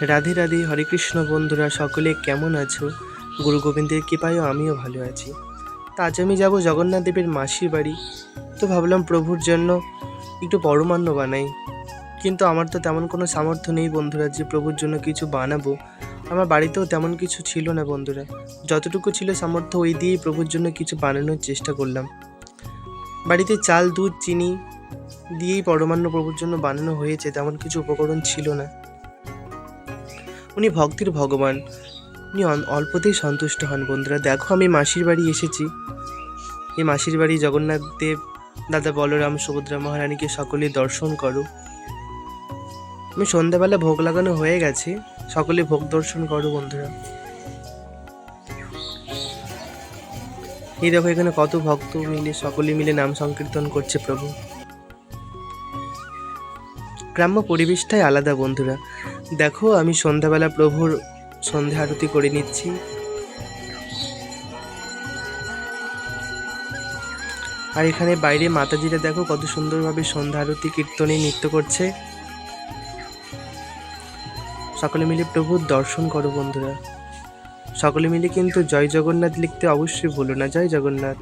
রাধে রাধে, হরে কৃষ্ণ বন্ধুরা, সকলে কেমন আছো? গুরু গোবিন্দের কৃপায়ও আমিও ভালো আছি। তা আজ আমি যাব জগন্নাথ দেবের মাসির বাড়ি। তো ভাবলাম প্রভুর জন্য একটু পরমান্ন বানাই। কিন্তু আমার তো তেমন কোনো সামর্থ্য নেই বন্ধুরা যে প্রভুর জন্য কিছু বানাবো। আমার বাড়িতেও তেমন কিছু ছিল না বন্ধুরা। যতটুকু ছিল সামর্থ্য ওই দিয়েই প্রভুর জন্য কিছু বানানোর চেষ্টা করলাম। বাড়িতে চাল, দুধ, চিনি দিয়েই পরমান্ন প্রভুর জন্য বানানো হয়েছে, তেমন কিছু উপকরণ ছিল না। উনি ভক্তির ভগবান। উনি অল্পতেই সন্তুষ্ট হন, বন্ধুরা। দেখো, আমি মাসির বাড়ি এসেছি। এই মাসির বাড়ি জগন্নাথ দেব, দাদা বলরাম, সুভদ্রা মহারানীকে সকলে দর্শন করো। আমি সন্ধ্যাবেলা ভোগ লাগানো হয়ে গেছে। সকলে ভোগ দর্শন করো, বন্ধুরা। এই দেখো, এখানে কত ভক্ত মিলে, সকলে মিলে নাম সংকীর্তন করছে প্রভু। গ্রাম্য পরিবেশটাই আলাদা, বন্ধুরা। দেখো, আমি সন্ধ্যাবেলা প্রভুর সন্ধ্যা আরতি করে নিচ্ছি। আর এখানে বাইরে মাতাজিরা দেখো, কত সুন্দরভাবে সন্ধ্যা আরতি, কীর্তনে নৃত্য করছে। সকলে মিলে প্রভুর দর্শন করো বন্ধুরা। সকলে মিলে কিন্তু জয় জগন্নাথ লিখতে অবশ্যই ভুলো না, জয় জগন্নাথ।